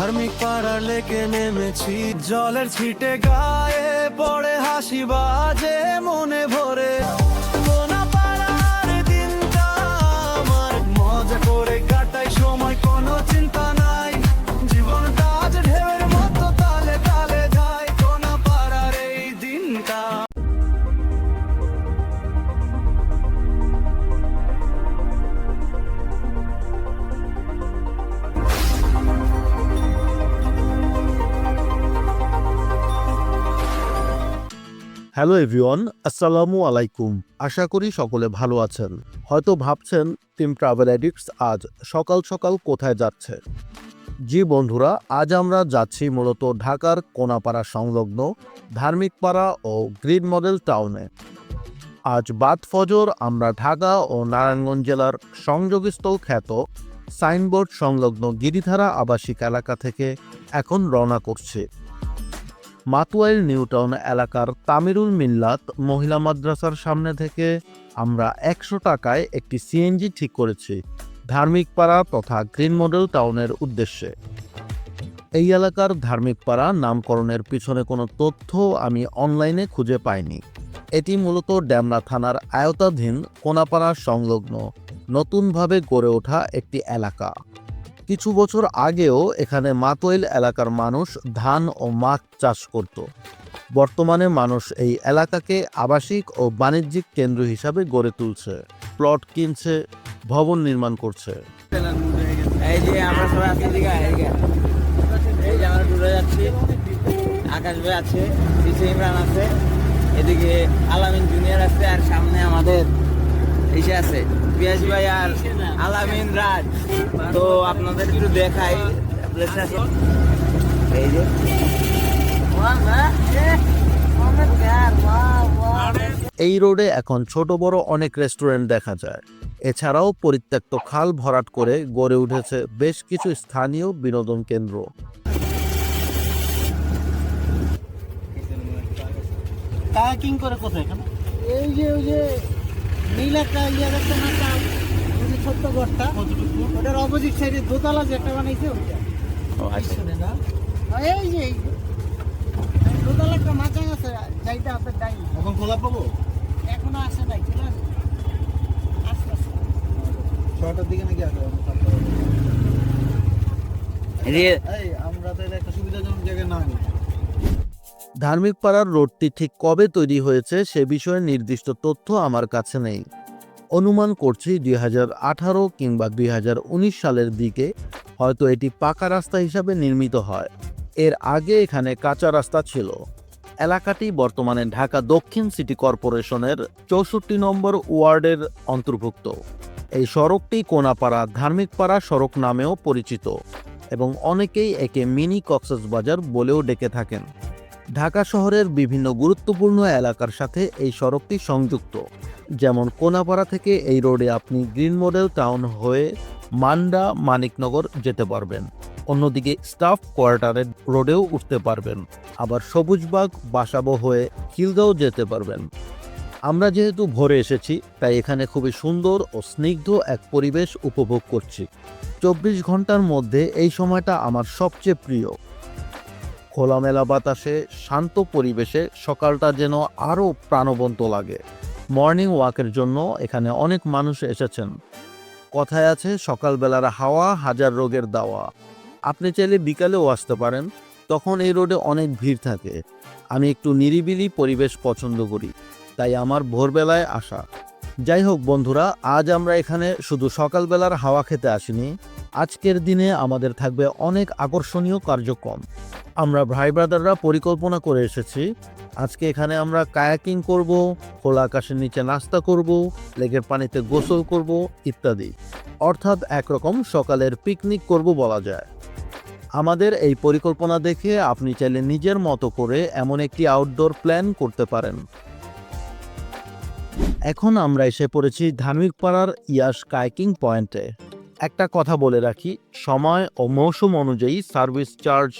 ধার্মিক পাড়ার লেকে নেমেছি জলের ছিটে গায়ে পড়ে হাসি বাজে মনে ভরে। হ্যালো এভরিওয়ান, আসসালামু আলাইকুম। আশা করি সকলে ভালো আছেন। হয়তো ভাবছেন, টিম ট্রাভেল এডিক্টস আজ সকাল সকাল কোথায় যাচ্ছে? জি বন্ধুরা, আজ আমরা যাচ্ছি মূলত ঢাকার কোনাপাড়া সংলগ্ন ধার্মিক পাড়া ও গ্রিন মডেল টাউনে। আজ বাদ ফজর, আমরা ঢাকা ও নারায়ণগঞ্জ জেলার সংযোগস্থল খ্যাত সাইনবোর্ড সংলগ্ন গিরিধারা আবাসিক এলাকা থেকে এখন রওনা করছি। মাতুয়াইল নিউটাউন এলাকার তামিরুল মিল্লাত মহিলা মাদ্রাসার সামনে থেকে আমরা একশো টাকায় একটি সিএনজি ঠিক করেছি ধার্মিক পাড়া তথা গ্রিন মডেল টাউনের উদ্দেশ্যে। এই এলাকার ধার্মিক পাড়া নামকরণের পিছনে কোনো তথ্য আমি অনলাইনে খুঁজে পাইনি। এটি মূলত ড্যামরা থানার আয়তাধীন কোনাপাড়া সংলগ্ন, নতুনভাবে গড়ে ওঠা একটি এলাকা। কিছু বছর আগেও এখানে মাতোয়েল এলাকার মানুষ ধান ও মাছ চাষ করত। বর্তমানে মানুষ এই এলাকাকে আবাসিক ও বাণিজ্যিক কেন্দ্র হিসাবে গড়ে তুলছে। প্লট কিনছে, ভবন নির্মাণ করছে। আছে এদিকে আলামিন জুনিয়র আছে আর সামনে আমাদের এসে আছে। পিয়াসি ভাই আর আলামিন রাজ। তো আপনাদের একটু দেখাই। এই যে। এই রোডে এখন ছোট বড় অনেক রেস্টুরেন্ট দেখা যায়। এছাড়াও পরিত্যক্ত খাল ভরাট করে গড়ে উঠেছে বেশ কিছু স্থানীয় বিনোদন কেন্দ্র। কায়াকিং করে কোথায় এই যে ওই যে নীল একটা ইয়ে দেখতে একটা ওই ছোট্ট ঘরটা। ওটার অপোজিট সাইডে দোতলা বানাইছে ওইটা। আচ্ছা। না? এই যে এই যে, দোতলা একটা মাচাং আছে যাইতে এখন খোলা পাবো? এখনও আসে নাই চলে আসে আস্তে আস্তে ছটার দিকে নাকি আসবে? এদিকে এই আমরা তাহলে একটা সুবিধাজনক জায়গায় না নিই। ধার্মিক পাড়ার রোডটি ঠিক কবে তৈরি হয়েছে সে বিষয়ে নির্দিষ্ট তথ্য আমার কাছে নেই। অনুমান করছি দুই কিংবা দুই হাজার উনিশ সালের দিকে, হয়তো এটি পাকা রাস্তা হিসাবে নির্মিত হয়। এর আগে এখানে কাঁচা রাস্তা ছিল। এলাকাটি বর্তমানে ঢাকা দক্ষিণ সিটি কর্পোরেশনের চৌষট্টি নম্বর ওয়ার্ডের অন্তর্ভুক্ত। এই সড়কটি কোনাপাড়া ধার্মিকপাড়া সড়ক নামেও পরিচিত এবং অনেকেই একে মিনি কক্সবাজার বলেও ডেকে থাকেন। ঢাকা শহরের বিভিন্ন গুরুত্বপূর্ণ এলাকার সাথে এই সড়কটি সংযুক্ত। যেমন কোনাপাড়া থেকে এই রোডে আপনি গ্রিন মডেল টাউন হয়ে মান্ডা মানিকনগর যেতে পারবেন। অন্যদিকে স্টাফ কোয়ার্টারের রোডেও উঠতে পারবেন। আবার সবুজবাগ, বাসাবো হয়ে খিলগাঁও যেতে পারবেন। আমরা যেহেতু ভোরে এসেছি, তাই এখানে খুবই সুন্দর ও স্নিগ্ধ এক পরিবেশ উপভোগ করছি। চব্বিশ ঘণ্টার মধ্যে এই সময়টা আমার সবচেয়ে প্রিয়। খোলামেলা বাতাসে, শান্ত পরিবেশে সকালটা যেন আরও প্রাণবন্ত লাগে। মর্নিং ওয়াকের জন্য এখানে অনেক মানুষ এসেছেন। কথায় আছে, সকালবেলার হাওয়া হাজার রোগের দাওয়া। আপনি চাইলে বিকালেও আসতে পারেন, তখন এই রোডে অনেক ভিড় থাকে। আমি একটু নিরিবিলি পরিবেশ পছন্দ করি, তাই আমার ভোরবেলায় আসা। যাই হোক বন্ধুরা, আজ আমরা এখানে শুধু সকালবেলার হাওয়া খেতে আসিনি আজকের দিনে আমাদের থাকবে অনেক আকর্ষণীয় কার্যক্রম। আমরা ভাই ব্রাদাররা পরিকল্পনা করে এসেছি। আজকে এখানে আমরা কায়াকিং করব, খোলা আকাশের নিচে নাস্তা করব, লেকের পানিতে গোসল করব, ইত্যাদি। অর্থাৎ একরকম সকালের পিকনিক করব বলা যায়। আমাদের এই পরিকল্পনা দেখে আপনি চাইলে নিজের মতো করে এমন একটি আউটডোর প্ল্যান করতে পারেন। এখন আমরা এসে পড়েছি ধার্মিক পাড়ার ইয়াস কাইকিং পয়েন্টে। একটা কথা বলে রাখি, সময় ও মৌসুম অনুযায়ী সার্ভিস চার্জ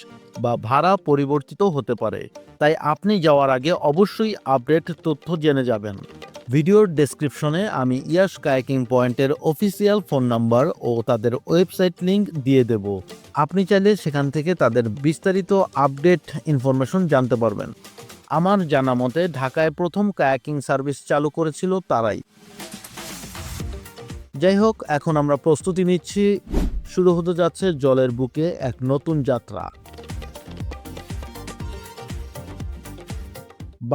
বা ভাড়া পরিবর্তিত হতে পারে। তাই আপনি যাওয়ার আগে অবশ্যই আপডেট তথ্য জেনে যাবেন। ভিডিওর ডেসক্রিপশনে আমি ইয়াস কায়াকিং পয়েন্টের অফিসিয়াল ফোন নাম্বার ও তাদের ওয়েবসাইট লিংক দিয়ে দেব। আপনি চাইলে সেখান থেকে তাদের বিস্তারিত আপডেট ইনফরমেশন জানতে পারবেন। আমার জানা মতে ঢাকায় প্রথম কায়াকিং সার্ভিস চালু করেছিল তারাই। যাই হোক এখন আমরা প্রস্তুতি নিচ্ছি। শুরু হতে যাচ্ছে জলের বুকে এক নতুন যাত্রা।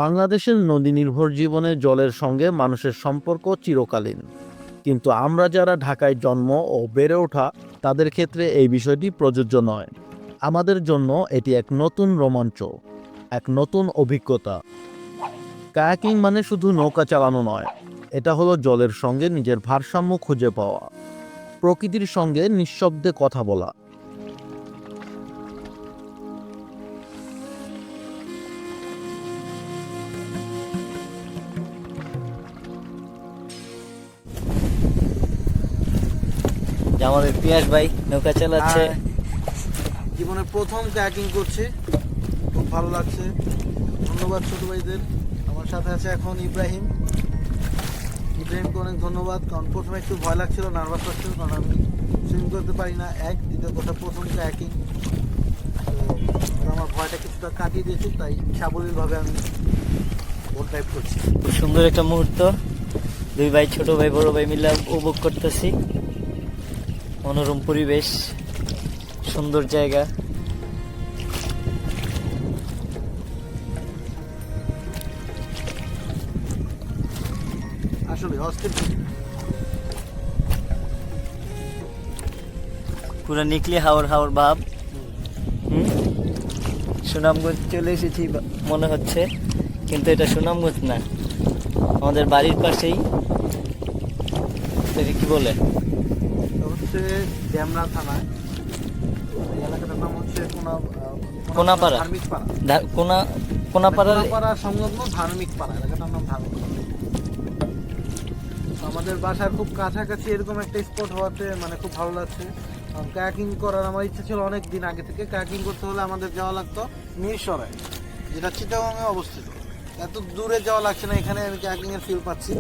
বাংলাদেশের নদী নির্ভর জীবনে জলের সঙ্গে মানুষের সম্পর্ক চিরকালীন। কিন্তু আমরা যারা ঢাকায় জন্ম ও বেড়ে ওঠা, তাদের ক্ষেত্রে এই বিষয়টি প্রযোজ্য নয়। আমাদের জন্য এটি এক নতুন রোমাঞ্চ, এক নতুন অভিজ্ঞতা। কায়াকিং মানে শুধু নৌকা চালানো নয় এটা হলো জলের সঙ্গে নিজের ভারসাম্য খুঁজে পাওয়া। প্রকৃতির সঙ্গে নিঃশব্দে কথা বলা। যে আমাদের পিয়াস ভাই নৌকা চালাচ্ছে। আর জীবনের প্রথম কায়াকিং করছি। খুব ভালো লাগছে। ধন্যবাদ ছোট ভাইদের। আমার সাথে আছে এখন ইব্রাহিম। ইব্রাহিমকে অনেক ধন্যবাদ, কারণ প্রথমে একটু ভয় লাগছিল নার্ভাস লাগছিল, কারণ আমি সুইমিং করতে পারি না, এক, দ্বিতীয় কথা প্রথম কায়াকিং আমার ভয়টা কিছুটা কাটিয়ে দিয়েছি, তাই সাবলীলভাবে আমি বোট ড্রাইভ করছি। খুব সুন্দর একটা মুহূর্ত। দুই ভাই, ছোট ভাই, বড় ভাই মিলে উপভোগ করতেছি। মনোরম পরিবেশ, সুন্দর জায়গা। আসলে অস্থির পুরো নিকলি হাওর হাওর ভাব। সুনামগঞ্জ চলে এসেছি মনে হচ্ছে কিন্তু এটা সুনামগঞ্জ না। আমাদের বাড়ির পাশেই। এটাকে কি বলে? হচ্ছে ড্যামরা এই এলাকাটার নাম হচ্ছে কোনা কোনাপাড়া। কোনাপাড়া সংলগ্ন ধার্মিক পাড়া। আমাদের বাসার খুব কাছাকাছি এরকম একটা স্পট হওয়াতে মানে খুব ভালো লাগছে। কায়াকিং করার আমার ইচ্ছা ছিল অনেক দিন আগে থেকে। কায়াকিং করতে হলে আমাদের যাওয়া লাগতো মিরসরাই যেটা চিটাগংয়ে অবস্থিত। এত দূরে যাওয়া লাগছে না এখানে আমি কায়াকিং এর ফিল পাচ্ছি।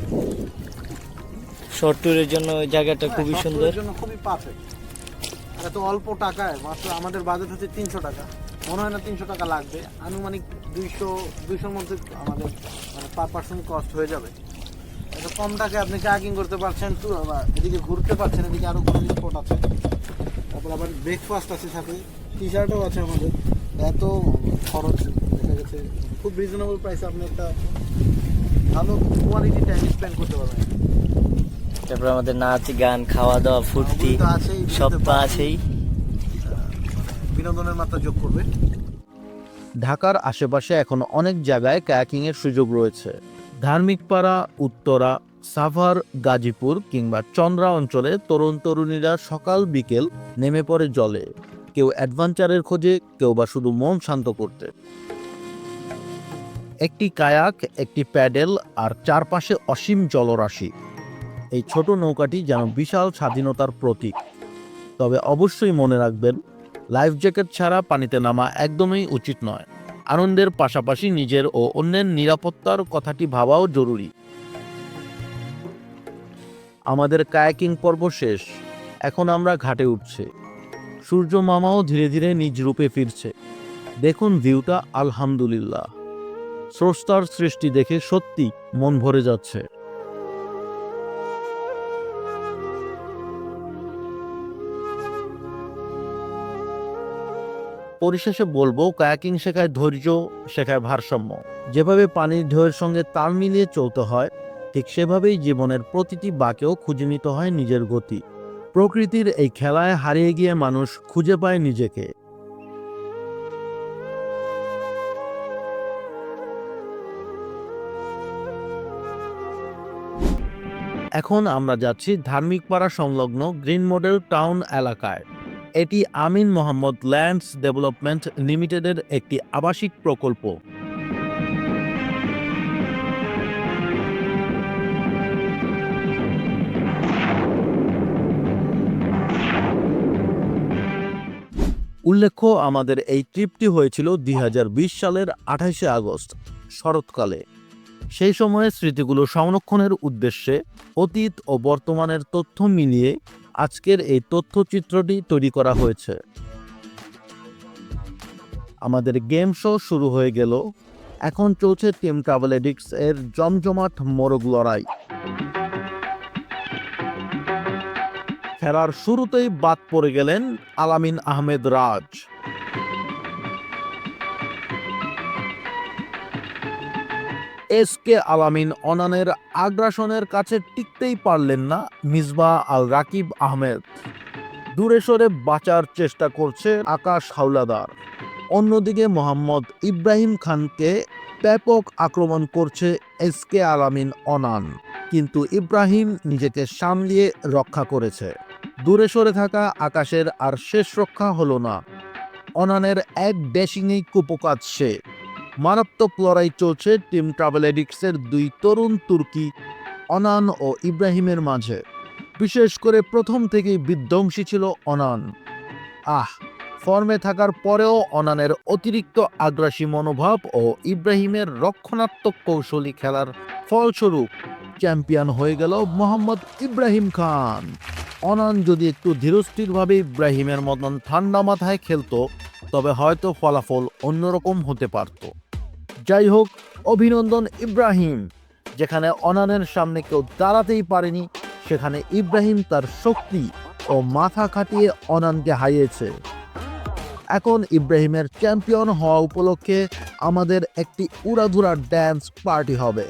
শর্ট ট্যুরের জন্য ওই জায়গাটা খুবই হ্যাঁ, সুন্দর। সব জন্য খুবই পারফেক্ট এত অল্প টাকায় মাত্র আমাদের বাজেট হচ্ছে তিনশো টাকা। মনে হয় না তিনশো টাকা লাগবে। আনুমানিক দুইশো দুইশোর মধ্যে আমাদের মানে পার পার্সন কস্ট হয়ে যাবে। এত কম টাকায় আপনি কাকিং করতে পারছেন আবার এদিকে ঘুরতে পারছেন এদিকে আরও কোনো স্পট আছে। তারপর আবার ব্রেকফাস্ট আছে সাথে টি শার্টও আছে আমাদের। এত খরচ দেখা গেছে খুব রিজনেবল প্রাইসে আপনি একটা ভালো কোয়ালিটি টাইম স্পেন্ড করতে পারবেন। তারপর আমাদের নাচ গান খাওয়া দাওয়া ফুর্তি তো আছেই, সব তো আছেই। বিনোদনের মাত্রা যোগ করবে। ঢাকার আশেপাশে এখন অনেক জায়গায় কায়াকিং এর সুযোগ রয়েছে। ধার্মিক পাড়া, উত্তরা, সাভার, গাজীপুর কিংবা চন্দ্রা অঞ্চলে তরুণ তরুণীরা সকাল বিকেল নেমে পড়ে জলে। কেউ অ্যাডভেঞ্চারের খোঁজে, কেউ বা শুধু মন শান্ত করতে। একটি কায়াক, একটি প্যাডেল আর চারপাশে অসীম জলরাশি। এই ছোট নৌকাটি যেন বিশাল স্বাধীনতার প্রতীক। তবে অবশ্যই মনে রাখবেন, লাইফ জ্যাকেট ছাড়া পানিতে নামা একদমই উচিত নয়। আনন্দের পাশাপাশি নিজের ও অন্যের নিরাপত্তার কথাটি ভাবাও জরুরি। আমাদের কায়াকিং পর্ব শেষ। এখন আমরা ঘাটে উঠছে। সূর্য মামাও ধীরে ধীরে নিজ রূপে ফিরছে। দেখুন ভিউটা, আলহামদুলিল্লাহ। স্রষ্টার সৃষ্টি দেখে সত্যি মন ভরে যাচ্ছে। পরিশেষে বলব, কায়াকিং শেখায় ধৈর্য, শেখায় ভারসাম্য। যেভাবে পানির ঢেউয়ের সঙ্গে তাল মিলিয়ে চলতে হয়, ঠিক সেভাবেই জীবনের প্রতিটি বাকেও খুঁজে নিতে হয় নিজের গতি। প্রকৃতির এই খেলায় হারিয়ে গিয়ে মানুষ খুঁজে পায় নিজেকে। এখন আমরা যাচ্ছি ধার্মিক পাড়া সংলগ্ন গ্রিন মডেল টাউন এলাকায়। এটি আমিন মোহাম্মদ ল্যান্ডস ডেভেলপমেন্ট লিমিটেডের একটি আবাসিক প্রকল্প। উল্লেখ্য, আমাদের এই ট্রিপটি হয়েছিল দুই হাজার বিশ সালের আঠাশে আগস্ট, শরৎকালে। সেই সময়ের স্মৃতিগুলো সংরক্ষণের উদ্দেশ্যে অতীত ও বর্তমানের তথ্য মিলিয়ে আজকের এই তথ্যচিত্রটি তৈরি করা হয়েছে। আমাদের গেম শো শুরু হয়ে গেল। এখন চলছে টিম ট্রাভেল এডিক্স এর জমজমাট মোরগ লড়াই। খেলার শুরুতেই বাদ পড়ে গেলেন আলামিন আহমেদ রাজ। এস কে আলামিন অনানের আগ্রাসনের কাছে টিকতেই পারলেন না মিসবা আল রাকিব আহমেদ। দূরে সরে বাঁচার চেষ্টা করছে আকাশ হাওলাদার। অন্যদিকে মোহাম্মদ ইব্রাহিম খানকে ব্যাপক আক্রমণ করছে এস কে আলামিন অনান। কিন্তু ইব্রাহিম নিজেকে সামলিয়ে রক্ষা করেছে। দূরে সরে থাকা আকাশের আর শেষ রক্ষা হলো না। অনানের এক ড্যাশিংয়েই কুপকাত সে মারাত্মক লড়াই চলছে টিম ট্রাভেল এডিক্সের দুই তরুণ তুর্কি, অনান ও ইব্রাহিমের মাঝে। বিশেষ করে প্রথম থেকেই বিধ্বংসী ছিল অনান। আহ, ফর্মে থাকার পরেও অনানের অতিরিক্ত আগ্রাসী মনোভাব ও ইব্রাহিমের রক্ষণাত্মক কৌশলী খেলার ফলস্বরূপ চ্যাম্পিয়ন হয়ে গেল মোহাম্মদ ইব্রাহিম খান। অনান যদি একটু ধীরস্থিরভাবে ইব্রাহিমের মতন ঠান্ডা মাথায় খেলতো, তবে হয়তো ফলাফল অন্যরকম হতে পারত। যাই হোক অভিনন্দন ইব্রাহিম। যেখানে অনানের সামনে কেউ দাঁড়াতেই পারেনি, সেখানে ইব্রাহিম তার শক্তি ও মাথা খাটিয়ে অনানকে হারিয়েছে। এখন ইব্রাহিমের চ্যাম্পিয়ন হওয়া উপলক্ষে আমাদের একটি উড়াধুরা ড্যান্স পার্টি হবে।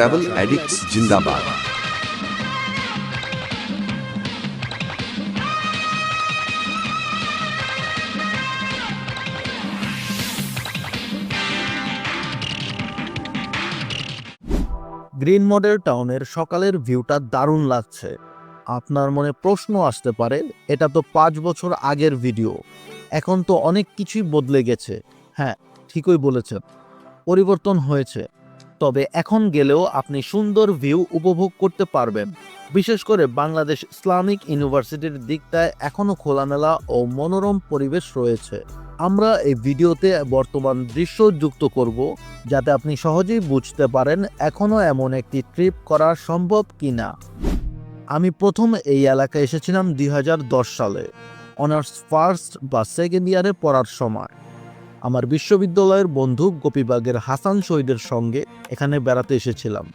ট্রাভেল অ্যাডিক্টস জিন্দাবাদ গ্রিন মডেল টাউনের সকালের ভিউটা দারুণ লাগছে। আপনার মনে প্রশ্ন আসতে পারে, এটা তো পাঁচ বছর আগের ভিডিও। এখন তো অনেক কিছুই বদলে গেছে। হ্যাঁ ঠিকই বলেছেন। পরিবর্তন হয়েছে। তবে এখন গেলেও আপনি সুন্দর ভিউ উপভোগ করতে পারবেন। বিশেষ করে বাংলাদেশ ইসলামিক ইউনিভার্সিটির দিকটায় এখনও খোলামেলা ও মনোরম পরিবেশ রয়েছে। আমরা এই ভিডিওতে বর্তমান দৃশ্য যুক্ত করব, যাতে আপনি সহজেই বুঝতে পারেন এখনও এমন একটি ট্রিপ করা সম্ভব কি না আমি প্রথম এই এলাকায় এসেছিলাম দুই হাজার দশ সালে। অনার্স ফার্স্ট বা সেকেন্ড ইয়ারে পড়ার সময়। আমার বিশ্ববিদ্যালয়ের বন্ধু গোপীবাগের হাসান শহীদের সঙ্গে এখানে বেড়াতে এসেছিলাম।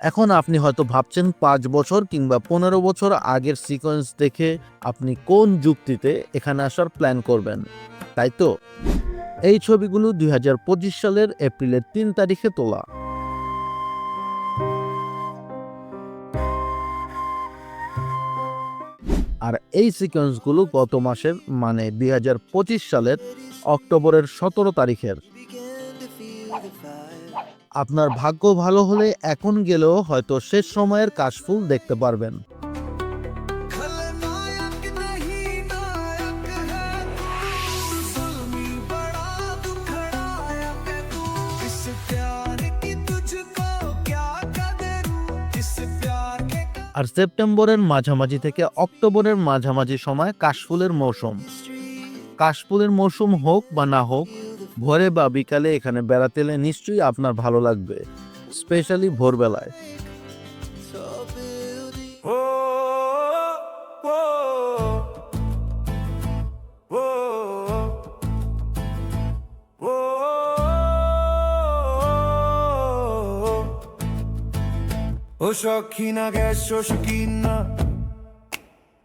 এখন আপনি হয়তো ভাবছেন পাঁচ বছর কিংবা পনেরো বছর আগের সিকোয়েন্স দেখে আপনি কোন যুক্তিতে এখানে আসার প্ল্যান করবেন, তাই তো? এই ছবিগুলো দুই হাজার পঁচিশ সালের এপ্রিলের তিন তারিখে তোলা। আর এই সিকোয়েন্সগুলো গত মাসের মানে দুই হাজার পঁচিশ সালের অক্টোবরের সতেরো তারিখের। আপনার ভাগ্য ভালো হলে এখন গেলেও হয়তো শেষ সময়ের কাশফুল দেখতে পারবেন। আর সেপ্টেম্বরের মাঝামাঝি থেকে অক্টোবরের মাঝামাঝি সময় কাশফুলের মৌসুম। কাশফুলের মৌসুম হোক বা না হোক, ভোরে বা বিকালে এখানে বেড়াতে এলে নিশ্চয়ই আপনার ভালো লাগবে, স্পেশালি ভোরবেলায়। সখিনা গ্যাস সকিনা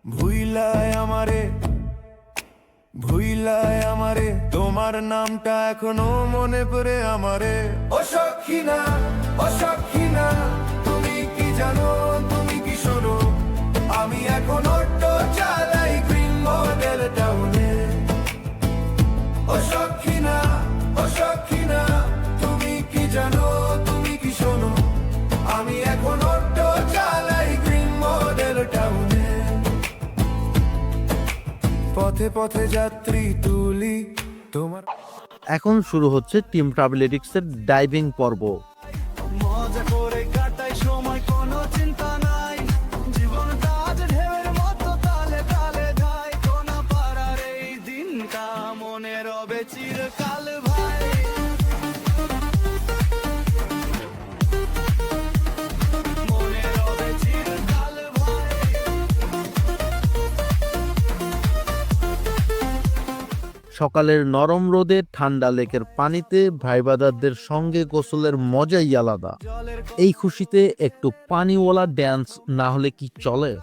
ভুইলায় আমারে ভুইলায় আমারে, তোমার তোমার নামটা এখনও মনে পড়ে আমারে। ও সখীনা ও সখীনা পথে পথে যাত্রী তুলি তোমার এখন শুরু হচ্ছে টিম ট্রাভেলেটিক্সের ডাইভিং পর্ব। মজা করে কাটাই সময় কোনো চিন্তা নাই। জীবনটা আজ ঢেউয়ের মতো তালে তালে কোনা এই দিনটা মনে রবে চিরকাল। সকালের নরম রোদে ঠান্ডা লেকের পানিতে ভাইবাদারদের সঙ্গে গোসলের মজাই আলাদা। এই খুশিতে একটু পানিওয়ালা ড্যান্স না হলে কি চলে?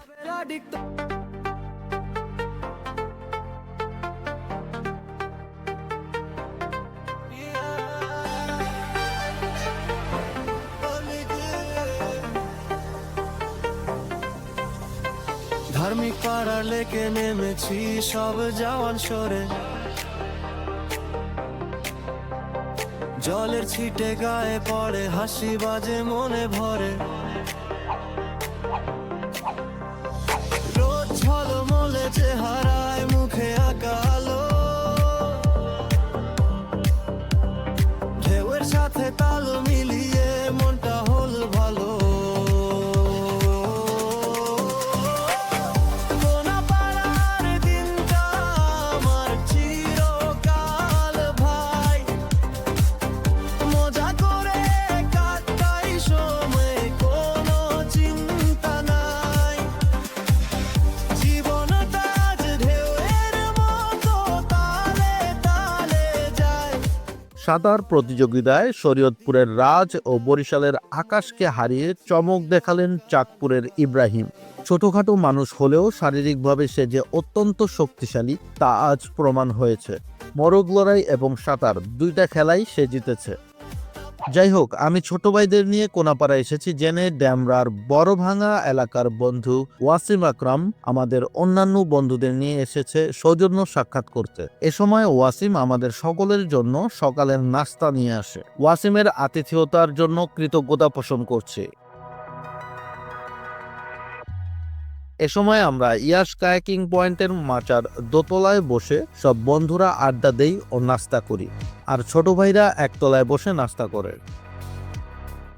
ধার্মিক পাড়ার লেকে নেমেছি, সব জওয়ান সরে। জলের ছিটে গায়ে পড়ে হাসি বাজে মনে ভরে। সাঁতার প্রতিযোগিতায় শরীয়তপুরের রাজ ও বরিশালের আকাশকে হারিয়ে চমক দেখালেন চাঁদপুরের ইব্রাহিম। ছোটখাটো মানুষ হলেও শারীরিকভাবে সে যে অত্যন্ত শক্তিশালী, তা আজ প্রমাণ হয়েছে। মরগ লড়াই এবং সাঁতার দুইটা খেলাই সে জিতেছে। যাই হোক আমি ছোট ভাইদের নিয়ে কোনাপাড়া এসেছি জেনে ড্যামরার বড় ভাঙা এলাকার বন্ধু ওয়াসিম আকরাম আমাদের অন্যান্য বন্ধুদের নিয়ে এসেছে সৌজন্য সাক্ষাৎ করতে। এ সময় ওয়াসিম আমাদের সকলের জন্য সকালের নাস্তা নিয়ে আসে। ওয়াসিমের আতিথেয়তার জন্য কৃতজ্ঞতা পোষণ করছি। এ সময় আমরা ইয়াস কায়াকিং পয়েন্টের মাচার দোতলায় বসে সব বন্ধুরা আড্ডা দেই ও নাস্তা করি। আর ছোট ভাইরা একতলায় বসে নাস্তা করে।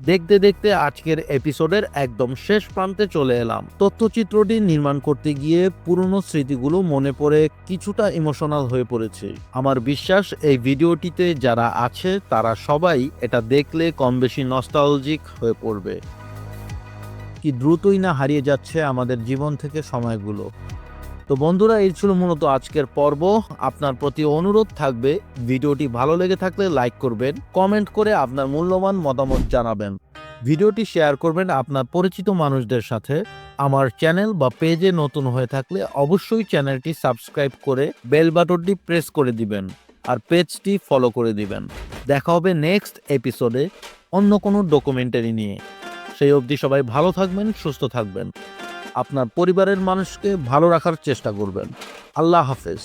দেখতে দেখতে আজকের এপিসোডের একদম শেষ প্রান্তে চলে এলাম। তথ্যচিত্রটি নির্মাণ করতে গিয়ে পুরনো স্মৃতিগুলো মনে পড়ে কিছুটা ইমোশনাল হয়ে পড়েছে। আমার বিশ্বাস, এই ভিডিওটিতে যারা আছে, তারা সবাই এটা দেখলে কম বেশি নস্টালজিক হয়ে পড়বে। কি দ্রুতই না হারিয়ে যাচ্ছে আমাদের জীবন থেকে সময়গুলো? তো বন্ধুরা, এই ছিল মূলত আজকের পর্ব। আপনার প্রতি অনুরোধ থাকবে, ভিডিওটি ভালো লেগে থাকলে লাইক করবেন, কমেন্ট করে আপনার মূল্যবান মতামত জানাবেন। ভিডিওটি শেয়ার করবেন আপনার পরিচিত মানুষদের সাথে। আমার চ্যানেল বা পেজে নতুন হয়ে থাকলে অবশ্যই চ্যানেলটি সাবস্ক্রাইব করে বেল বাটনটি প্রেস করে দিবেন আর পেজটি ফলো করে দিবেন। দেখা হবে নেক্সট এপিসোডে অন্য কোনো ডকুমেন্টারি নিয়ে। সেই অবধি সবাই ভালো থাকবেন, সুস্থ থাকবেন। আপনার পরিবারের মানুষকে ভালো রাখার চেষ্টা করবেন। আল্লাহ হাফেজ।